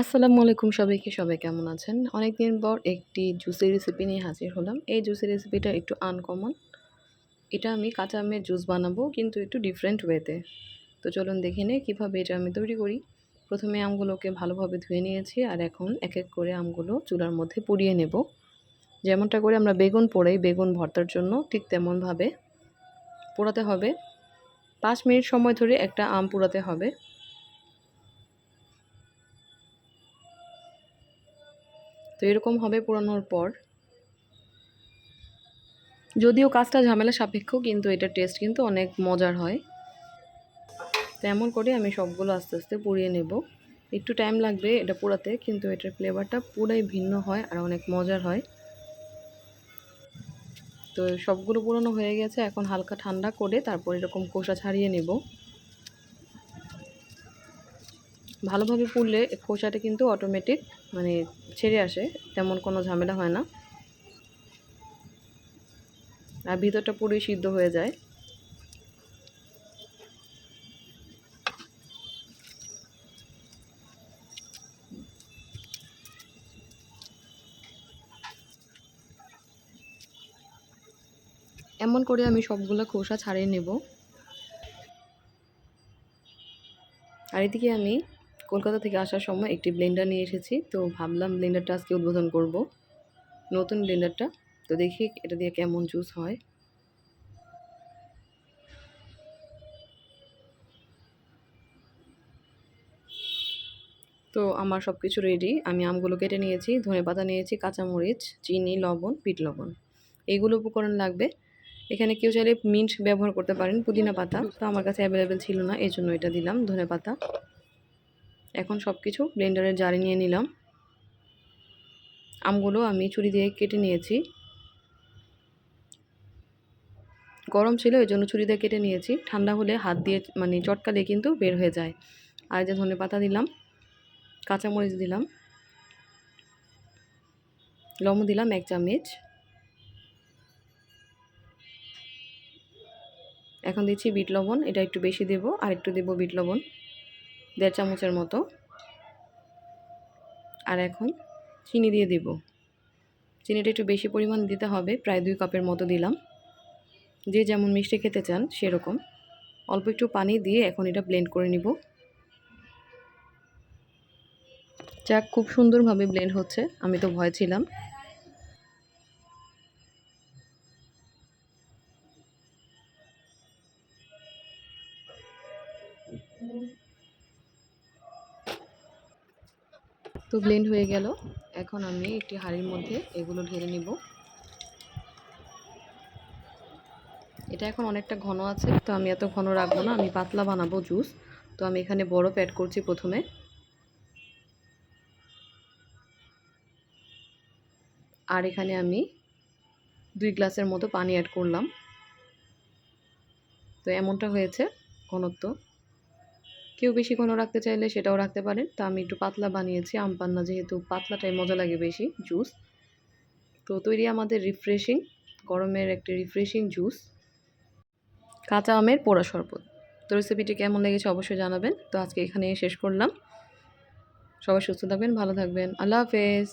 আসসালামু আলাইকুম সবাইকে, সবাই কেমন আছেন? অনেকদিন পর একটি জুসের রেসিপি নিয়ে হাজির হলাম। এই জুসের রেসিপিটা একটু আনকমন এটা আমি কাঁচা আমের জুস বানাবো, কিন্তু একটু ডিফারেন্ট ওয়েতে তো চলুন দেখে নিই কীভাবে এটা আমি তৈরি করি। প্রথমে আমগুলোকে ভালোভাবে ধুয়ে নিয়েছি, আর এখন এক এক করে আমগুলো চুলার মধ্যে পুড়িয়ে নেব। যেমনটা করে আমরা বেগুন পোড়াই, বেগুন ভর্তার জন্য ঠিক তেমনভাবে। পোড়াতে হবে। পাঁচ মিনিট সময় ধরে একটা আম পোড়াতে হবে। তো এরকম হবে পোড়ানোর পর। যদিও কাজটা ঝামেলা সাপেক্ষ, কিন্তু এটার টেস্ট কিন্তু অনেক মজার হয়। তেমন করে আমি সবগুলো আস্তে আস্তে পুড়িয়ে নেব। একটু টাইম লাগবে এটা পোড়াতে, কিন্তু এটার ফ্লেভারটা পুরাই ভিন্ন হয় আর অনেক মজার হয়। তো সবগুলো পুরনো হয়ে গেছে, এখন হালকা ঠান্ডা করে তারপর এরকম খোসা ছাড়িয়ে নেব। ভালোভাবে পুড়লে খোসাটা কিন্তু অটোমেটিক মানে ছেড়ে আসে, তেমন কোনো ঝামেলা হয় না। আর ভিতরটা পুরোই সিদ্ধ হয়ে যায়। এমন করে আমি সবগুলো খোসা ছাড়িয়ে নেব। আর এদিকে আমি কলকাতা থেকে আসার সময় একটি ব্লেন্ডার নিয়ে এসেছি, তো ভাবলাম ব্লেন্ডারটা আজকে উদ্বোধন করব। নতুন ব্লেন্ডারটা, তো দেখি এটা দিয়ে কেমন জুস হয়। তো আমার সব কিছু রেডি আমি আমগুলো কেটে নিয়েছি, ধনে পাতা নিয়েছি, কাঁচামরিচ, চিনি, লবণ পিট লবণ। এইগুলো উপকরণ লাগবে। এখানে কেউ চাইলে মিন্ট ব্যবহার করতে পারেন, পুদিনা পাতা, তো আমার কাছে অ্যাভেলেবেল ছিল না এই জন্য এটা দিলাম, ধনে পাতা। এখন সব কিছু ব্লেন্ডারের জারে নিয়ে নিলাম। আমগুলো আমি চুরি দিয়ে কেটে নিয়েছি। গরম ছিল এই জন্য ছুরি দিয়ে কেটে নিয়েছি। ঠান্ডা হলে হাত দিয়ে মানে চটকালে কিন্তু বের হয়ে যায়। আর যে ধনে পাতা দিলাম, কাঁচামরিচ দিলাম, লবণ দিলাম এক চামচ। এখন দিচ্ছি বিট লবণ, এটা একটু বেশি দেব আর একটু দেব বিট লবণ। দেড় চামচের মতো। আর এখন চিনি দিয়ে দেব। চিনিটা একটু বেশি পরিমাণ দিতে হবে, প্রায় দুই কাপের মতো দিলাম। যে যেমন মিষ্টি খেতে চান সেরকম। অল্প একটু পানি দিয়ে এখন এটা ব্লেন্ড করে নিব। যাক, খুব সুন্দরভাবে ব্লেন্ড হচ্ছে, আমি তো ভয় ছিলাম। তো ব্লেন্ড হয়ে গেল। এখন আমি একটি হাঁড়ির মধ্যে এগুলো ঢেলে নিব। এটা এখন অনেকটা ঘন আছে, তো আমি এত ঘন রাখব না, আমি পাতলা বানাবো জুস। তো আমি এখানে বরফ অ্যাড করছি প্রথমে। আর এখানে আমি দুই গ্লাসের মতো পানি অ্যাড করলাম। তো এমনটা হয়েছে ঘনত্ব। কেউ বেশি ঘন রাখতে চাইলে সেটাও রাখতে পারেন। তো আমি একটু পাতলা বানিয়েছি, আম পান্না যেহেতু পাতলাটাই মজা লাগে বেশি জুস তো তৈরি আমাদের রিফ্রেশিং গরমের একটি রিফ্রেশিং জুস কাঁচা আমের পোড়া শরবত। তো রেসিপিটি কেমন লেগেছে অবশ্যই জানাবেন। তো আজকে এখানে শেষ করলাম। সবাই সুস্থ থাকবেন, ভালো থাকবেন। আল্লাহ হাফেজ।